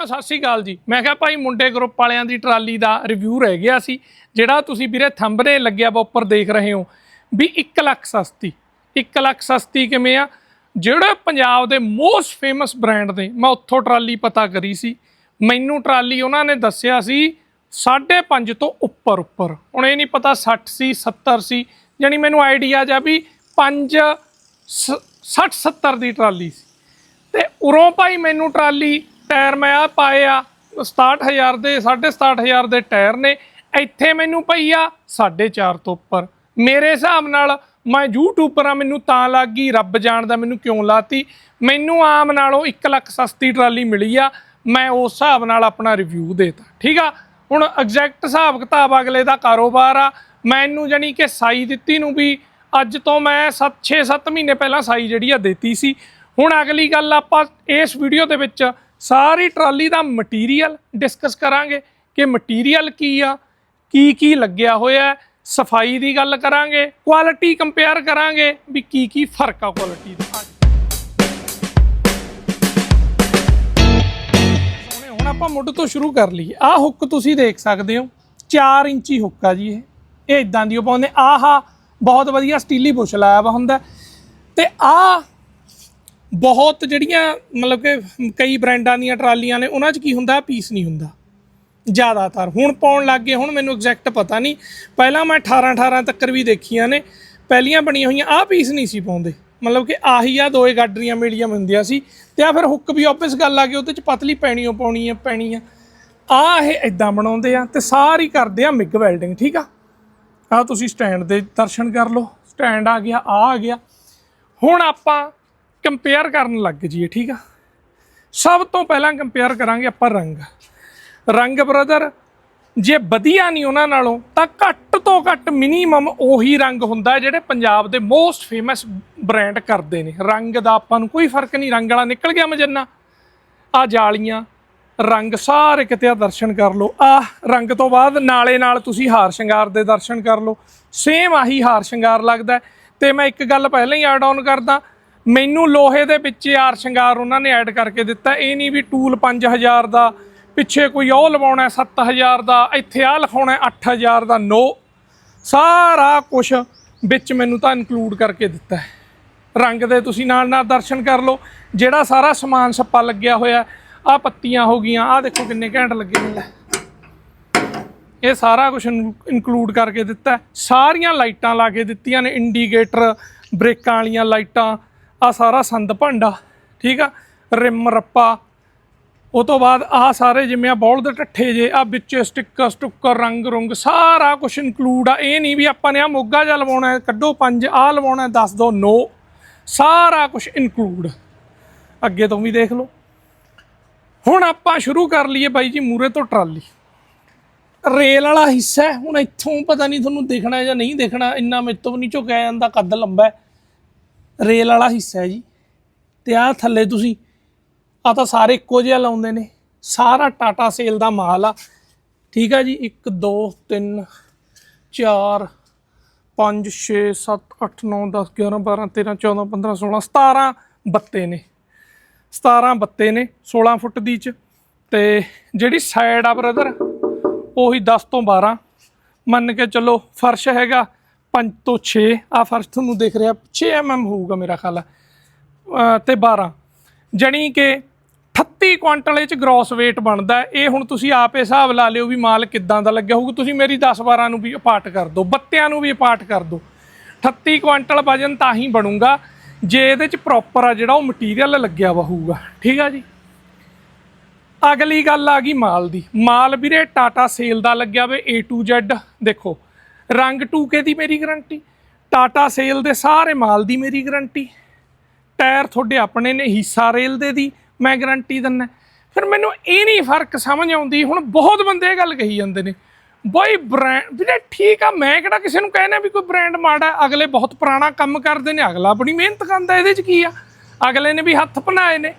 ਹਾਂਜੀ ਸਤਿ ਸ੍ਰੀ ਅਕਾਲ ਜੀ। ਮੈਂ ਕਿਹਾ ਭਾਈ ਮੁੰਡੇ ਗਰੁੱਪ ਵਾਲਿਆਂ ਦੀ ਟਰਾਲੀ ਦਾ ਰਿਵਿਊ ਰਹਿ ਗਿਆ ਸੀ। ਜਿਹੜਾ ਤੁਸੀਂ ਵੀਰੇ ਥੰਬਨੇ ਲੱਗਿਆ ਵਾ, ਉੱਪਰ ਦੇਖ ਰਹੇ ਹੋ, ਵੀ 1 ਲੱਖ ਸਸਤੀ। 1 ਲੱਖ ਸਸਤੀ ਕਿਵੇਂ ਆ? ਜਿਹੜੇ ਪੰਜਾਬ ਦੇ ਮੋਸਟ ਫੇਮਸ ਬ੍ਰਾਂਡ ਨੇ, ਮੈਂ ਉੱਥੋਂ ਟਰਾਲੀ ਪਤਾ ਕਰੀ ਸੀ। ਮੈਨੂੰ ਟਰਾਲੀ ਉਹਨਾਂ ਨੇ ਦੱਸਿਆ ਸੀ 5.5 ਤੋਂ ਉੱਪਰ ਉੱਪਰ। ਹੁਣ ਇਹ ਨਹੀਂ ਪਤਾ 60 ਸੀ 70 ਸੀ, ਯਾਨੀ ਮੈਨੂੰ ਆਈਡੀਆ ਜਾ ਵੀ 5 60 70 ਦੀ ਟਰਾਲੀ ਸੀ। ਤੇ ਉਰੋਂ ਭਾਈ ਮੈਨੂੰ ਟਰਾਲੀ ਟਾਇਰ ਮੈਂ ਆ ਪਾਏ ਆ 67000 ਦੇ 67500 ਦੇ ਟਾਇਰ ਨੇ। ਇੱਥੇ ਮੈਨੂੰ ਪਈ ਆ 4.5 ਤੋਂ ਉੱਪਰ। ਮੇਰੇ ਹਿਸਾਬ ਨਾਲ ਮੈਂ ਯੂਟਿਊਬਰ ਆ, ਮੈਨੂੰ ਤਾਂ ਲੱਗ ਗਈ ਰੱਬ ਜਾਣਦਾ ਮੈਨੂੰ ਕਿਉਂ ਲਾਤੀ। ਮੈਨੂੰ ਆਮ ਨਾਲੋਂ 1 ਲੱਖ ਸਸਤੀ ਟਰਾਲੀ ਮਿਲੀ ਆ, ਮੈਂ ਉਸ ਹਿਸਾਬ ਨਾਲ ਆਪਣਾ ਰਿਵਿਊ ਦੇਤਾ, ਠੀਕ ਆ? ਹੁਣ ਐਗਜ਼ੈਕਟ ਹਿਸਾਬ ਕਿਤਾਬ ਅਗਲੇ ਦਾ ਕਾਰੋਬਾਰ ਆ। ਮੈਨੂੰ ਜਾਨੀ ਕਿ ਸਾਈ ਦਿੱਤੀ ਨੂੰ ਵੀ, ਅੱਜ ਤੋਂ ਮੈਂ 7 6 7 ਮਹੀਨੇ ਪਹਿਲਾਂ ਸਾਈ ਜਿਹੜੀ ਆ ਦਿੱਤੀ ਸੀ। ਹੁਣ ਅਗਲੀ ਗੱਲ ਆਪਾਂ ਇਸ ਵੀਡੀਓ ਦੇ ਵਿੱਚ ਸਾਰੀ ਟਰਾਲੀ ਦਾ ਮਟੀਰੀਅਲ ਡਿਸਕਸ ਕਰਾਂਗੇ ਕਿ ਮਟੀਰੀਅਲ ਕੀ ਆ, ਕੀ ਕੀ ਲੱਗਿਆ ਹੋਇਆ ਸਫ਼ਾਈ ਦੀ ਗੱਲ ਕਰਾਂਗੇ ਕੁਆਲਿਟੀ ਕੰਪੇਅਰ ਕਰਾਂਗੇ ਵੀ ਕੀ ਕੀ ਫ਼ਰਕ ਆ ਕੁਆਲਿਟੀ ਦਾ। ਸੋਹਣੇ, ਹੁਣ ਆਪਾਂ ਮੁੱਢ ਤੋਂ ਸ਼ੁਰੂ ਕਰ ਲਈਏ। ਆਹ ਹੁੱਕ ਤੁਸੀਂ ਦੇਖ ਸਕਦੇ ਹੋ। 4 ਇੰਚੀ ਹੁੱਕ ਆ ਜੀ ਇਹ। ਇਹ ਇਦਾਂ ਦੀ ਉਹ ਪਾਉਂਦੇ ਆਹਾ, ਬਹੁਤ ਵਧੀਆ ਸਟੀਲੀ ਬੁਸ਼ ਲਾਇਆ ਵਾ ਹੁੰਦਾ। ਤੇ ਆ ਬਹੁਤ ਜਿਹੜੀਆਂ ਮਤਲਬ ਕਿ ਕਈ ਬ੍ਰਾਂਡਾਂ ਦੀਆਂ ਟਰਾਲੀਆਂ ਨੇ, ਉਹਨਾਂ 'ਚ ਕੀ ਹੁੰਦਾ, ਪੀਸ ਨਹੀਂ ਹੁੰਦਾ। ਜ਼ਿਆਦਾਤਰ। ਹੁਣ ਪਾਉਣ ਲੱਗ ਗਏ, ਹੁਣ ਮੈਨੂੰ ਐਗਜ਼ੈਕਟ ਪਤਾ ਨਹੀਂ। ਪਹਿਲਾਂ ਮੈਂ 18 18 ਤੱਕਰ ਵੀ ਦੇਖੀਆਂ ਨੇ। ਪਹਿਲੀਆਂ ਬਣੀਆਂ ਹੋਈਆਂ, ਆਹ ਪੀਸ ਨਹੀਂ ਸੀ ਪਾਉਂਦੇ। ਮਤਲਬ ਕਿ ਆਹੀ ਆ, ਦੋਏ ਗਾਡਰੀਆਂ ਮੀਡੀਅਮ ਹੁੰਦੀਆਂ ਸੀ। ਤੇ ਆ ਫਿਰ ਹੁੱਕ ਵੀ ਆਬਵੀਅਸ ਗੱਲ ਆ ਗਈ ਉਹਦੇ 'ਚ ਪਤਲੀ ਪੈਣੀ ਓ ਪਾਉਣੀ ਆ ਪੈਣੀ ਆ ਆ ਇਹ ਇਦਾਂ ਬਣਾਉਂਦੇ ਆ ਤੇ ਸਾਰੀ ਕਰਦੇ ਆ ਮਿਗ ਵੈਲਡਿੰਗ, ਠੀਕ ਆ? ਆ ਤੁਸੀਂ ਸਟੈਂਡ ਦੇ ਦਰਸ਼ਨ ਕਰ ਲਓ। ਸਟੈਂਡ ਆ ਗਿਆ ਆ ਆ ਗਿਆ। ਹੁਣ ਆਪਾਂ ਕੰਪੇਅਰ ਕਰਨ ਲੱਗ ਜੀਏ ਠੀਕ ਆ? ਸਭ ਤੋਂ ਪਹਿਲਾਂ ਕੰਪੇਅਰ ਕਰਾਂਗੇ ਆਪਾਂ ਰੰਗ। ਰੰਗ ਬ੍ਰਦਰ ਜੇ ਵਧੀਆ ਨਹੀਂ ਉਹਨਾਂ ਨਾਲੋਂ, ਤਾਂ ਘੱਟ ਤੋਂ ਘੱਟ ਮਿਨੀਮਮ ਉਹੀ ਰੰਗ ਹੁੰਦਾ ਜਿਹੜੇ ਪੰਜਾਬ ਦੇ ਮੋਸਟ ਫੇਮਸ ਬ੍ਰਾਂਡ ਕਰਦੇ ਨੇ। ਰੰਗ ਦਾ ਆਪਾਂ ਨੂੰ ਕੋਈ ਫ਼ਰਕ ਨਹੀਂ, ਰੰਗ ਵਾਲਾ ਨਿਕਲ ਗਿਆ ਮਜੰਨਾ। ਆ ਜਾਲੀਆਂ, ਰੰਗ ਸਾਰੇ ਕਿਤੇ ਆ ਦਰਸ਼ਨ ਕਰ ਲਓ। ਆ ਰੰਗ ਤੋਂ ਬਾਅਦ ਨਾਲੇ ਨਾਲ ਤੁਸੀਂ ਹਾਰ ਸ਼ਿੰਗਾਰ ਦੇ ਦਰਸ਼ਨ ਕਰ ਲਓ। ਸੇਮ ਆਹੀ ਹਾਰ ਸ਼ਿੰਗਾਰ ਲੱਗਦਾ। ਹੈ। ਤੇ ਮੈਂ ਇੱਕ ਗੱਲ ਪਹਿਲਾਂ ਹੀ ਐਡ ਆਨ ਕਰਦਾ। ਮੈਨੂੰ ਲੋਹੇ ਦੇ ਵਿੱਚ ਹਾਰ ਸ਼ਿੰਗਾਰ ਉਹਨਾਂ ਨੇ ਐਡ ਕਰਕੇ ਦਿੱਤਾ। ਇਹ ਨਹੀਂ ਵੀ ਟੂਲ 5000 ਦਾ, ਪਿੱਛੇ ਕੋਈ ਉਹ ਲਵਾਉਣਾ 7000 ਦਾ, ਇੱਥੇ ਆ ਲਿਖਾਉਣਾ 8000 ਦਾ, ਨੋ। ਸਾਰਾ ਕੁਝ ਵਿੱਚ ਮੈਨੂੰ ਤਾਂ ਇਨਕਲੂਡ ਕਰਕੇ ਦਿੱਤਾ ਹੈ। ਰੰਗ ਦੇ ਤੁਸੀਂ ਨਾਲ ਨਾਲ ਦਰਸ਼ਨ ਕਰ ਲਓ। ਜਿਹੜਾ ਸਾਰਾ ਸਮਾਨ ਸੱਪਾ ਲੱਗਿਆ ਹੋਇਆ ਆ ਪੱਤੀਆਂ ਹੋ ਗਈਆਂ ਆ ਦੇਖੋ ਕਿੰਨੇ ਘੈਂਟ ਲੱਗੇ ਨੇ। ਇਹ ਸਾਰਾ ਕੁਝ ਇਨਕਲੂਡ ਕਰਕੇ ਦਿੱਤਾ ਸਾਰੀਆਂ ਲਾਈਟਾਂ ਲਾ ਕੇ ਦਿੱਤੀਆਂ ਨੇ ਇੰਡੀਕੇਟਰ ਬ੍ਰੇਕਾਂ ਵਾਲੀਆਂ ਲਾਈਟਾਂ ਆ ਸਾਰਾ ਸੰਦ ਭਾਂਡਾ, ਠੀਕ ਆ? ਰਿਮ, ਰੱਪਾ। ਉਹ ਤੋਂ ਬਾਅਦ ਆ ਸਾਰੇ ਜਿਵੇਂ ਆ ਬੌਲ ਦੇ ਟੱਠੇ ਜੇ, ਆ ਵਿੱਚ ਸਟicker ਸਟੁੱਕਰ, ਰੰਗ, ਰੁੰਗ, ਸਾਰਾ ਕੁਝ ਇਨਕਲੂਡ ਆ। ਇਹ ਨਹੀਂ ਵੀ ਆਪਾਂ ਨੇ ਆ ਮੋਗਾ ਜਿਹਾ ਲਵਾਉਣਾ ਕੱਢੋ ਪੰਜ, ਆ ਲਵਾਉਣਾ ਦੱਸ ਦੋ, ਨੋ। ਸਾਰਾ ਕੁਝ ਇਨਕਲੂਡ ਅੱਗੇ ਤੋਂ ਵੀ ਦੇਖ ਲਓ। ਹੁਣ ਆਪਾਂ ਸ਼ੁਰੂ ਕਰ ਲਈਏ ਬਾਈ ਜੀ ਮੂਰੇ ਤੋਂ ਟਰਾਲੀ। ਰੇਲ ਵਾਲਾ ਹਿੱਸਾ ਹੁਣ ਇੱਥੋਂ ਪਤਾ ਨਹੀਂ ਤੁਹਾਨੂੰ ਦੇਖਣਾ ਜਾਂ ਨਹੀਂ ਦੇਖਣਾ, ਇੰਨਾ ਮੇਰੇ ਤੋਂ ਵੀ ਨਹੀਂ ਝੁਕਿਆ ਜਾਂਦਾ, ਕੱਦ ਲੰਬਾ ਹੈ। ਰੇਲ ਵਾਲਾ ਹਿੱਸਾ ਹੈ ਜੀ। ਤੇ ਆਹ ਥੱਲੇ ਤੁਸੀਂ ਆ ਤਾਂ ਸਾਰੇ ਇੱਕੋ ਜਿਹਾ ਲਾਉਂਦੇ ਨੇ। ਸਾਰਾ ਟਾਟਾ ਸੇਲ ਦਾ ਮਾਲ ਆ। ਠੀਕ ਆ ਜੀ 1 2 3 4 5 6 7 8 9 10 11 12 13 14 15 16 17 ਬੱਤੇ ਨੇ। 17 ਬੱਤੇ ਨੇ 16 ਫੁੱਟ ਦੀ ਚ। ਤੇ ਜਿਹੜੀ ਸਾਈਡ ਆ ਬ੍ਰਦਰ ਉਹੀ 10 ਤੋਂ 12 ਮੰਨ ਕੇ ਚੱਲੋ ਫਰਸ਼ ਹੈਗਾ 5 ਤੋਂ 6 ਆ ਫਰਸ਼ ਤੁਹਾਨੂੰ ਦੇਖ ਰਿਹਾ। 6 mm ਹੋਊਗਾ ਮੇਰਾ ਖਿਆਲ ਹੈ। ਅਹ ਤੇ 12 ਜਣੀ ਕਿ 38 ਕੁਆਂਟਲ ਇਹ ਚ ਗ੍ਰੋਸ weight ਬਣਦਾ ਇਹ ਹੁਣ ਤੁਸੀਂ ਆਪੇ ਹਿਸਾਬ ਲਾ ਲਿਓ ਵੀ ਮਾਲ ਕਿੱਦਾਂ ਦਾ ਲੱਗਿਆ ਹੋਊਗਾ। ਤੁਸੀਂ ਮੇਰੀ 10 12 ਨੂੰ ਵੀ ਅਪਾਰਟ ਕਰ ਦਿਓ। ਬੱਤਿਆਂ ਨੂੰ ਵੀ ਅਪਾਰਟ ਕਰ ਦਿਓ। 38 ਕੁਇੰਟਲ ਵਜਨ ਤਾਂ ਹੀ ਬਣੂਗਾ। ਜੇ ਇਹਦੇ ਚ ਪ੍ਰੋਪਰ ਆ ਜਿਹੜਾ ਉਹ ਮਟੀਰੀਅਲ ਲੱਗਿਆ ਵਾ ਹੋਊਗਾ। ਠੀਕ ਆ ਜੀ? ਅਗਲੀ ਗੱਲ ਆ ਗਈ ਮਾਲ ਦੀ। ਮਾਲ ਵੀਰੇ ਟਾਟਾ ਸੇਲ ਦਾ ਲੱਗਿਆ ਵੇ A to Z ਦੇਖੋ ਰੰਗ ਟੂਕੇ ਦੀ ਮੇਰੀ ਗਾਰੰਟੀ, ਟਾਟਾ ਸੇਲ ਦੇ ਸਾਰੇ ਮਾਲ ਦੀ ਮੇਰੀ ਗਾਰੰਟੀ, ਟਾਇਰ ਤੁਹਾਡੇ ਆਪਣੇ ਨੇ, ਹਿੱਸਾ ਰੇਲ ਦੇ ਦੀ, ਮੈਂ ਗਾਰੰਟੀ ਦਿੰਦਾ। ਫਿਰ ਮੈਨੂੰ ਇਹ ਨਹੀਂ ਫ਼ਰਕ ਸਮਝ ਆਉਂਦੀ, ਹੁਣ ਬਹੁਤ ਬੰਦੇ ਇਹ ਗੱਲ ਕਹੀ ਜਾਂਦੇ ਨੇ, ਬਈ ਬ੍ਰਾਂਡ ਵੀਰੇ ਠੀਕ ਆ, ਮੈਂ ਕਿਹੜਾ ਕਿਸੇ ਨੂੰ ਕਹਿਣਾ ਵੀ ਕੋਈ ਬ੍ਰਾਂਡ ਮਾੜਾ ਅਗਲੇ ਬਹੁਤ ਪੁਰਾਣਾ ਕੰਮ ਕਰਦੇ ਨੇ, ਅਗਲਾ ਬੜੀ ਮਿਹਨਤ ਕਰਦਾ, ਇਹਦੇ 'ਚ ਕੀ ਆ? ਅਗਲੇ ਨੇ ਵੀ ਹੱਥ ਬਣਾਏ ਨੇ।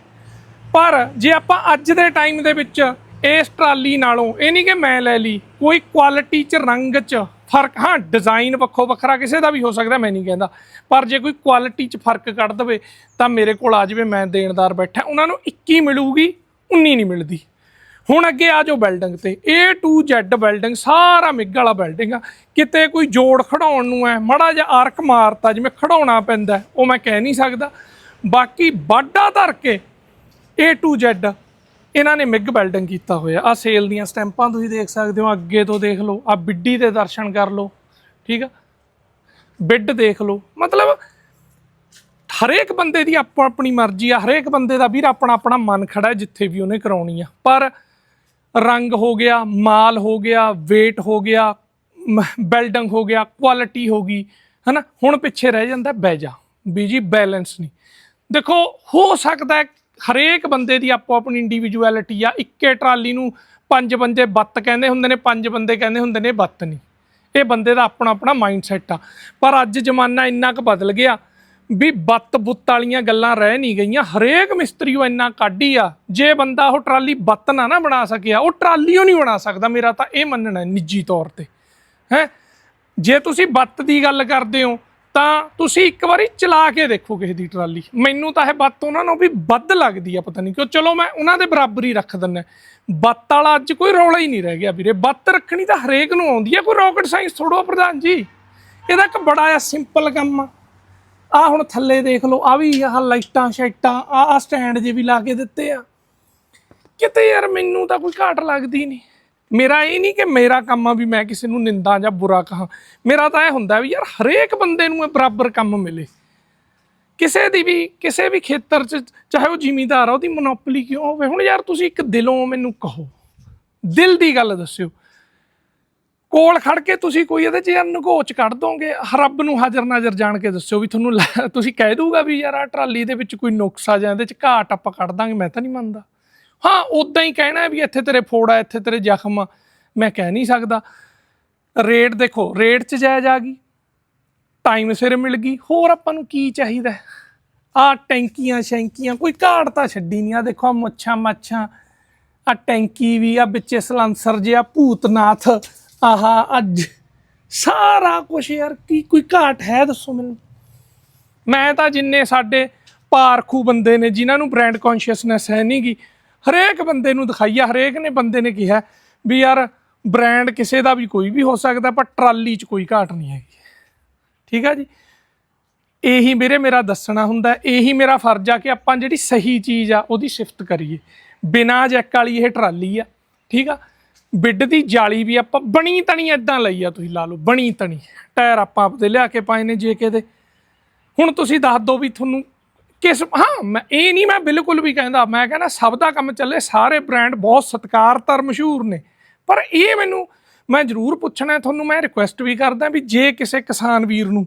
ਪਰ ਜੇ ਆਪਾਂ ਅੱਜ ਦੇ ਟਾਈਮ ਦੇ ਵਿੱਚ ਇਸ ਟਰਾਲੀ ਨਾਲੋਂ, ਇਹ ਨਹੀਂ ਕਿ ਮੈਂ ਲੈ ਲਈ, ਕੋਈ ਕੁਆਲਿਟੀ 'ਚ, ਰੰਗ 'ਚ ਫ਼ਰਕ, ਹਾਂ ਡਿਜ਼ਾਈਨ ਵੱਖੋ ਵੱਖਰਾ ਕਿਸੇ ਦਾ ਵੀ ਹੋ ਸਕਦਾ, ਮੈਂ ਨਹੀਂ ਕਹਿੰਦਾ। ਪਰ ਜੇ ਕੋਈ ਕੁਆਲਿਟੀ 'ਚ ਫ਼ਰਕ ਕੱਢ ਦਵੇ, ਤਾਂ ਮੇਰੇ ਕੋਲ ਆ ਜਾਵੇ, ਮੈਂ ਦੇਣਦਾਰ ਬੈਠਾ। ਉਹਨਾਂ ਨੂੰ 21 ਮਿਲੂਗੀ, ਉਨੀ ਨਹੀਂ ਮਿਲਦੀ। ਹੁਣ ਅੱਗੇ ਆ ਜਾਓ ਬਿਲਡਿੰਗ ਤੇ। A to Z ਬਿਲਡਿੰਗ, ਸਾਰਾ ਮਿੱਗ ਵਾਲਾ ਬਿਲਡਿੰਗ ਆ। ਕਿਤੇ ਕੋਈ ਜੋੜ ਖੜਾਉਣ ਨੂੰ ਹੈ ਮੜਾ ਜਿਹਾ ਆਰਕ ਮਾਰਤਾ, ਜਿਵੇਂ ਖੜਾਉਣਾ ਪੈਂਦਾ, ਉਹ ਮੈਂ ਕਹਿ ਨਹੀਂ ਸਕਦਾ। ਬਾਕੀ ਬਾਡਾ ਧਰ ਕੇ A to Z ਇਹਨਾਂ ਨੇ ਮਿੱਗ ਬਿਲਡਿੰਗ ਕੀਤਾ ਹੋਇਆ। ਆ ਸੇਲ ਦੀਆਂ ਸਟੈਂਪਾਂ ਤੁਸੀਂ ਦੇਖ ਸਕਦੇ ਹੋ। ਅੱਗੇ ਤੋਂ ਦੇਖ ਲਓ। ਆ ਬਿੱਡੀ ਦੇ ਦਰਸ਼ਨ ਕਰ ਲਓ। ਠੀਕ ਆ? ਬਿੱਡ ਦੇਖ ਲਓ। ਮਤਲਬ ਹਰੇਕ ਬੰਦੇ ਦੀ ਆਪੋ ਆਪਣੀ ਮਰਜ਼ੀ ਆ। ਹਰੇਕ ਬੰਦੇ ਦਾ ਵੀਰ ਆਪਣਾ ਆਪਣਾ ਮਨ ਖੜਾ ਜਿੱਥੇ ਵੀ ਉਹਨੇ ਕਰਾਉਣੀ ਆ। ਪਰ ਰੰਗ ਹੋ ਗਿਆ, ਮਾਲ ਹੋ ਗਿਆ, weight ਹੋ ਗਿਆ ਬਿਲਡਿੰਗ ਹੋ ਗਿਆ ਕੁਆਲਿਟੀ ਹੋ ਗਈ, ਹਨਾ? ਹੁਣ ਪਿੱਛੇ ਰਹਿ ਜਾਂਦਾ ਬੈਜਾ ਵੀ ਜੀ ਬੈਲੈਂਸ ਨਹੀਂ। ਦੇਖੋ, ਹੋ ਸਕਦਾ ਹਰੇਕ ਬੰਦੇ ਦੀ ਆਪੋ ਆਪਣੀ ਇੰਡੀਵਿਜੂਅਲਿਟੀ ਆ। ਇੱਕੇ ਟਰਾਲੀ ਨੂੰ ਪੰਜ ਬੰਦੇ ਬੱਤ ਕਹਿੰਦੇ ਹੁੰਦੇ ਨੇ, ਪੰਜ ਬੰਦੇ ਕਹਿੰਦੇ ਹੁੰਦੇ ਨੇ, ਬੱਤ ਨਹੀਂ। ਇਹ ਬੰਦੇ ਦਾ ਆਪਣਾ ਆਪਣਾ ਮਾਈਂਡਸੈਟ ਆ। ਪਰ ਅੱਜ ਜ਼ਮਾਨਾ ਇੰਨਾ ਕੁ ਬਦਲ ਗਿਆ ਵੀ ਬੱਤ ਬੁੱਤ ਵਾਲੀਆਂ ਗੱਲਾਂ ਰਹਿ ਨਹੀਂ ਗਈਆਂ। ਹਰੇਕ ਮਿਸਤਰੀ ਉਹ ਇੰਨਾ ਕਾਢੀ ਆ। ਜੇ ਬੰਦਾ ਉਹ ਟਰਾਲੀ ਬੱਤ ਨਾ ਨਾ ਬਣਾ ਸਕਿਆ, ਉਹ ਟਰਾਲੀ ਉਹ ਨਹੀਂ ਬਣਾ ਸਕਦਾ। ਮੇਰਾ ਤਾਂ ਇਹ ਮੰਨਣਾ ਨਿੱਜੀ ਤੌਰ ਤੇ। ਹੈ? ਜੇ ਤੁਸੀਂ ਬੱਤ ਦੀ ਗੱਲ ਕਰਦੇ ਹੋ ਤਾਂ ਤੁਸੀਂ ਇੱਕ ਵਾਰੀ ਚਲਾ ਕੇ ਦੇਖੋ ਕਿਸੇ ਦੀ ਟਰਾਲੀ। ਮੈਨੂੰ ਤਾਂ ਇਹ ਬੱਤ ਉਹਨਾਂ ਨੂੰ ਵੀ ਵੱਧ ਲੱਗਦੀ ਆ, ਪਤਾ ਨਹੀਂ ਕਿਉਂ। ਚਲੋ ਮੈਂ ਉਹਨਾਂ ਦੇ ਬਰਾਬਰ ਹੀ ਰੱਖ ਦਿੰਦਾ। ਬੱਤ ਵਾਲਾ ਅੱਜ ਕੋਈ ਰੌਲਾ ਹੀ ਨਹੀਂ ਰਹਿ ਗਿਆ ਵੀਰੇ। ਬੱਤ ਰੱਖਣੀ ਤਾਂ ਹਰੇਕ ਨੂੰ ਆਉਂਦੀ ਆ। ਕੋਈ ਰਾਕਟ ਸਾਇੰਸ ਥੋੜੋ ਪ੍ਰਧਾਨ ਜੀ। ਇਹਦਾ ਇੱਕ ਬੜਾ ਆ ਸਿੰਪਲ ਕੰਮ ਆ। ਆ ਹੁਣ ਥੱਲੇ ਦੇਖ ਲਓ ਆ ਵੀ ਆਹ ਲਾਈਟਾਂ, ਸ਼ਾਈਟਾਂ ਆ ਆ ਸਟੈਂਡ ਜੇ ਵੀ ਲਾ ਕੇ ਦਿੱਤੇ ਆ। ਕਿਤੇ ਯਾਰ ਮੈਨੂੰ ਤਾਂ ਕੋਈ ਘਾਟ ਲੱਗਦੀ ਨਹੀਂ। ਮੇਰਾ ਇਹ ਨਹੀਂ ਕਿ ਮੇਰਾ ਕੰਮ ਆ ਵੀ ਮੈਂ ਕਿਸੇ ਨੂੰ ਨਿੰਦਾ ਜਾਂ ਬੁਰਾ ਕਹਾਂ। ਮੇਰਾ ਤਾਂ ਇਹ ਹੁੰਦਾ ਵੀ ਯਾਰ ਹਰੇਕ ਬੰਦੇ ਨੂੰ ਇਹ ਬਰਾਬਰ ਕੰਮ ਮਿਲੇ। ਕਿਸੇ ਦੀ ਵੀ, ਕਿਸੇ ਵੀ ਖੇਤਰ 'ਚ ਚਾਹੇ ਉਹ ਜ਼ਿਮੀਂਦਾਰ ਆ, ਉਹਦੀ ਮੋਨੋਪੋਲੀ ਕਿਉਂ ਹੋਵੇ? ਹੁਣ ਯਾਰ ਤੁਸੀਂ ਇੱਕ ਦਿਲੋਂ ਮੈਨੂੰ ਕਹੋ। ਦਿਲ ਦੀ ਗੱਲ ਦੱਸਿਓ। ਕੋਲ ਖੜ ਕੇ ਤੁਸੀਂ ਕੋਈ ਇਹਦੇ 'ਚ ਯਾਰ ਨਗੋਚ ਕੱਢ ਦੋਗੇ। ਰੱਬ ਨੂੰ ਹਾਜ਼ਰ ਨਾਜ਼ਰ ਜਾਣ ਕੇ ਦੱਸਿਓ ਵੀ ਤੁਹਾਨੂੰ ਲੈ- ਤੁਸੀਂ ਕਹਿ ਦੂਗਾ ਵੀ ਯਾਰ ਆ ਟਰਾਲੀ ਦੇ ਵਿੱਚ ਕੋਈ ਨੁਕਸ ਆ ਜਾਂ ਇਹਦੇ 'ਚ ਘਾਟ ਆਪਾਂ ਕੱਢ ਦਾਂਗੇ, ਮੈਂ ਤਾਂ ਨਹੀਂ ਮੰਨਦਾ। ਹਾਂ ਉਦਾਂ ਹੀ ਕਹਿਣਾ ਵੀ ਇੱਥੇ ਤੇਰੇ ਫੋੜਾ ਇੱਥੇ ਤੇਰੇ ਜ਼ਖਮ ਆ। ਮੈਂ ਕਹਿ ਨਹੀਂ ਸਕਦਾ। ਰੇਟ ਦੇਖੋ, ਰੇਟ 'ਚ ਜਾਇਜ਼ ਆ ਗਈ। ਟਾਈਮ ਸਿਰ ਮਿਲ ਗਈ। ਹੋਰ ਆਪਾਂ ਨੂੰ ਕੀ ਚਾਹੀਦਾ? ਆ ਟੈਂਕੀਆਂ ਸ਼ੈਂਕੀਆਂ, ਕੋਈ ਘਾਟ ਤਾਂ ਛੱਡੀ ਨਹੀਂ। ਆ ਦੇਖੋ ਆਹ ਮੱਛਾਂ ਮੱਛਾਂ, ਆ ਟੈਂਕੀ ਵੀ, ਆ ਵਿੱਚ ਸਲੰਸਰ ਜਿਹਾ ਭੂਤਨਾਥ, ਆਹਾ, ਅੱਜ ਸਾਰਾ ਕੁਝ ਯਾਰ, ਕੀ ਕੋਈ ਘਾਟ ਹੈ ਦੱਸੋ ਮੈਨੂੰ? ਮੈਂ ਤਾਂ ਜਿੰਨੇ ਸਾਡੇ ਪਾਰਖੂ ਬੰਦੇ ਨੇ, ਜਿਨ੍ਹਾਂ ਨੂੰ ਬ੍ਰਾਂਡ ਕੌਨਸ਼ੀਅਸਨੈਸ ਹੈ ਨਹੀਂ ਗੀ ਹਰੇਕ ਬੰਦੇ ਨੂੰ ਦਿਖਾਈਆ ਹਰੇਕ ਨੇ ਬੰਦੇ ਨੇ ਕਿਹਾ ਵੀ ਯਾਰ ਬ੍ਰਾਂਡ ਕਿਸੇ ਦਾ ਵੀ ਕੋਈ ਵੀ ਹੋ ਸਕਦਾ, ਪਰ ਟਰਾਲੀ 'ਚ ਕੋਈ ਘਾਟ ਨਹੀਂ ਹੈਗੀ। ਠੀਕ ਆ ਜੀ? ਇਹੀ ਵੀਰੇ ਮੇਰਾ ਦੱਸਣਾ ਹੁੰਦਾ, ਇਹੀ ਮੇਰਾ ਫਰਜ਼ ਆ ਕਿ ਆਪਾਂ ਜਿਹੜੀ ਸਹੀ ਚੀਜ਼ ਆ, ਉਹਦੀ ਸਿਫਤ ਕਰੀਏ। ਬਿਨਾ ਜੈਕ ਵਾਲੀ ਇਹ ਟਰਾਲੀ ਆ, ਠੀਕ ਆ? ਬਿੱਡ ਦੀ ਜਾਲੀ ਵੀ ਆਪਾਂ ਬਣੀ ਤਣੀ ਇਦਾਂ ਲਈ ਆ ਤੁਸੀਂ ਲਾ ਲਓ, ਬਣੀ ਤਣੀ। ਟਾਇਰ ਆਪਾਂ ਆਪਦੇ ਲਿਆ ਕੇ ਪਾਏ ਨੇ ਜੇਕੇ ਦੇ ਹੁਣ ਤੁਸੀਂ ਦੱਸ ਦਿਓ ਵੀ ਤੁਹਾਨੂੰ ਕਿਸ ਹਾਂ, ਮੈਂ ਇਹ ਨਹੀਂ ਮੈਂ ਬਿਲਕੁਲ ਵੀ ਕਹਿੰਦਾ, ਮੈਂ ਕਹਿੰਦਾ ਸਭ ਦਾ ਕੰਮ ਚੱਲੇ, ਸਾਰੇ ਬ੍ਰਾਂਡ ਬਹੁਤ ਸਤਿਕਾਰਤਰ ਮਸ਼ਹੂਰ ਨੇ। ਪਰ ਇਹ ਮੈਨੂੰ, ਮੈਂ ਜ਼ਰੂਰ ਪੁੱਛਣਾ, ਤੁਹਾਨੂੰ ਮੈਂ ਰਿਕੁਐਸਟ ਵੀ ਕਰਦਾ ਵੀ ਜੇ ਕਿਸੇ ਕਿਸਾਨ ਵੀਰ ਨੂੰ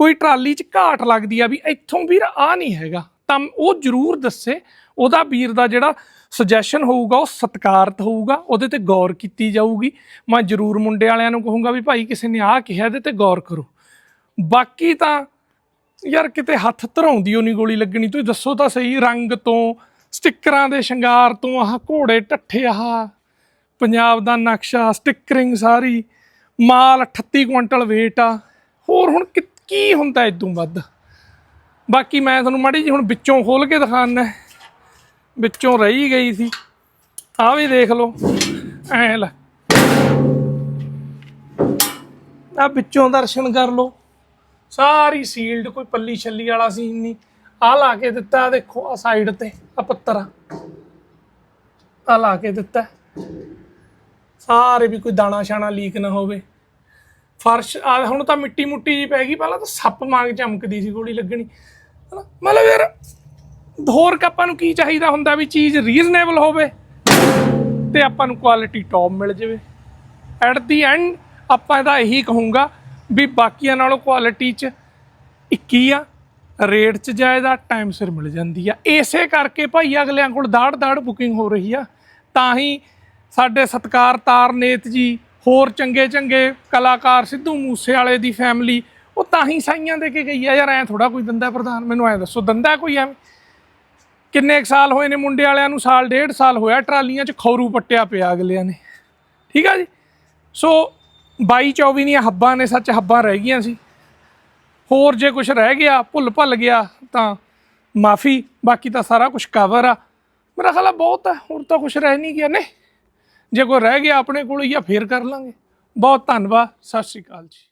ਕੋਈ ਟਰਾਲੀ 'ਚ ਘਾਟ ਲੱਗਦੀ ਆ ਵੀ ਇੱਥੋਂ ਵੀਰ ਆ ਨਹੀਂ ਹੈਗਾ, ਤਾਂ ਉਹ ਜ਼ਰੂਰ ਦੱਸੇ, ਉਹਦਾ ਵੀਰ ਦਾ ਜਿਹੜਾ ਸੁਜੈਸ਼ਨ ਹੋਊਗਾ, ਉਹ ਸਤਿਕਾਰਤ ਹੋਊਗਾ, ਉਹਦੇ ਤੇ ਗੌਰ ਕੀਤੀ ਜਾਊਗੀ। ਮੈਂ ਜ਼ਰੂਰ ਮੁੰਡੇ ਵਾਲਿਆਂ ਨੂੰ ਕਹੂੰਗਾ ਵੀ ਭਾਈ ਕਿਸੇ ਨੇ ਆਹ ਕਿਹਾ, ਇਹਦੇ ਤੇ ਗੌਰ ਕਰੋ। ਬਾਕੀ ਤਾਂ ਯਾਰ ਕਿਤੇ ਹੱਥ ਧਰਾਉਂਦੀ ਉਹ ਨਹੀਂ ਗੋਲੀ ਲੱਗਣੀ, ਤੁਸੀਂ ਦੱਸੋ ਤਾਂ ਸਹੀ ਰੰਗ ਤੋਂ, ਸਟਿੱਕਰਾਂ ਦੇ ਸ਼ਿੰਗਾਰ ਤੋਂ, ਆਹ ਘੋੜੇ ਟੱਠੇ, ਆਹ ਪੰਜਾਬ ਦਾ ਨਕਸ਼ਾ, ਸਟਿੱਕਰਿੰਗ ਸਾਰੀ, ਮਾਲ 38 ਕੁਇੰਟਲ weight ਆ। ਹੋਰ ਹੁਣ ਕਿ- ਕੀ ਹੁੰਦਾ ਇਦੋਂ ਵੱਧ? ਬਾਕੀ ਮੈਂ ਤੁਹਾਨੂੰ ਮਾੜੀ ਜੀ ਹੁਣ ਵਿੱਚੋਂ ਖੋਲ ਕੇ ਦਿਖਾਣਾ ਵਿੱਚੋਂ ਰਹੀ ਗਈ ਸੀ। ਆਹ ਵੀ ਦੇਖ ਲਓ, ਐ ਲੈ। ਆ ਵਿੱਚੋਂ ਦਰਸ਼ਨ ਕਰ ਲਓ। ਸਾਰੀ ਸੀਲਡ ਕੋਈ ਪੱਲੀ ਛੱਲੀ ਵਾਲਾ ਸੀਨ ਨਹੀਂ। ਆ ਲਾ ਕੇ ਦਿੱਤਾ ਦੇਖੋ ਆ ਸਾਈਡ ਤੇ ਆ ਪੱਤਰ ਆ। ਲਾ ਕੇ ਦਿੱਤਾ। ਸਾਰੇ ਵੀ ਕੋਈ ਦਾਣਾ ਛਾਣਾ ਲੀਕ ਨਾ ਹੋਵੇ। ਫਰਸ਼ ਆ ਹੁਣ ਤਾਂ ਮਿੱਟੀ ਮੁੱਟੀ ਜੀ ਪੈ ਗਈ, ਪਹਿਲਾਂ ਤਾਂ ਸੱਪ ਮਾਂਗ ਚਮਕਦੀ ਸੀ ਗੋਲੀ ਲੱਗਣੀ। ਹਨਾ? ਮਤਲਬ ਯਾਰ, ਹੋਰ ਕ ਆਪਾਂ ਨੂੰ ਕੀ ਚਾਹੀਦਾ ਹੁੰਦਾ ਵੀ ਚੀਜ਼ ਰੀਜ਼ਨੇਬਲ ਹੋਵੇ ਤੇ ਆਪਾਂ ਨੂੰ ਕੁਆਲਿਟੀ ਟੌਪ ਮਿਲ ਜਾਵੇ। ਐਟ ਦੀ ਐਂਡ ਆਪਾਂ ਇਹਦਾ ਇਹੀ ਕਹੂੰਗਾ ਵੀ ਬਾਕੀਆਂ ਨਾਲੋਂ ਕੁਆਲਿਟੀ 'ਚ ਇੱਕ ਹੀ ਆ ਰੇਟ 'ਚ ਜਾਇਜ਼ ਆ ਟਾਈਮ ਸਿਰ ਮਿਲ ਜਾਂਦੀ ਆ। ਇਸੇ ਕਰਕੇ ਭਾਈ ਅਗਲਿਆਂ ਕੋਲ ਦਾੜ ਦਾੜ ਬੁਕਿੰਗ ਹੋ ਰਹੀ ਆ। ਤਾਂ ਹੀ ਸਾਡੇ ਸਤਕਾਰ ਤਾਰਨੇਤ ਜੀ, ਹੋਰ ਚੰਗੇ ਚੰਗੇ ਕਲਾਕਾਰ ਸਿੱਧੂ ਮੂਸੇ ਵਾਲੇ ਦੀ ਫੈਮਿਲੀ ਉਹ ਤਾਂ ਹੀ ਸਾਈਆਂ ਦੇ ਕੇ ਗਈ ਆ। ਯਾਰ ਐ ਥੋੜਾ ਕੋਈ ਦੰਦਾ ਪ੍ਰਧਾਨ, ਮੈਨੂੰ ਐ ਦੱਸੋ, ਦੰਦਾ ਕੋਈ ਐਵੇਂ? ਕਿੰਨੇ ਕੁ ਸਾਲ ਹੋਏ ਨੇ ਮੁੰਡੇ ਵਾਲਿਆਂ ਨੂੰ? ਸਾਲ, ਡੇਢ ਸਾਲ ਹੋਇਆ, ਟਰਾਲੀਆਂ 'ਚ ਖੌਰੂ ਪੱਟਿਆ ਪਿਆ ਅਗਲਿਆਂ ਨੇ। ਠੀਕ ਆ ਜੀ? ਸੋ 22 24 ਦੀਆਂ ਹੱਬਾਂ ਨੇ ਸੱਚ ਹੱਬਾਂ ਰਹਿ ਗਈਆਂ ਸੀ। ਹੋਰ ਜੇ ਕੁਝ ਰਹਿ ਗਿਆ, ਭੁੱਲ ਭੱਲ ਗਿਆ, ਤਾਂ ਮਾਫੀ, ਬਾਕੀ ਤਾਂ ਸਾਰਾ ਕੁਝ ਕਵਰ ਆ। ਮੇਰਾ ਖਿਆਲ ਬਹੁਤ ਆ ਹੋਰ ਤਾਂ ਕੁਝ ਰਹਿ ਨਹੀਂ ਗਿਆ ਨੇ। ਜੇ ਕੋਈ ਰਹਿ ਗਿਆ ਆਪਣੇ ਕੋਲ ਜਾਂ ਫੇਰ ਕਰ ਲਾਂਗੇ। ਬਹੁਤ ਧੰਨਵਾਦ, ਸਤਿ ਸ਼੍ਰੀ ਅਕਾਲ ਜੀ।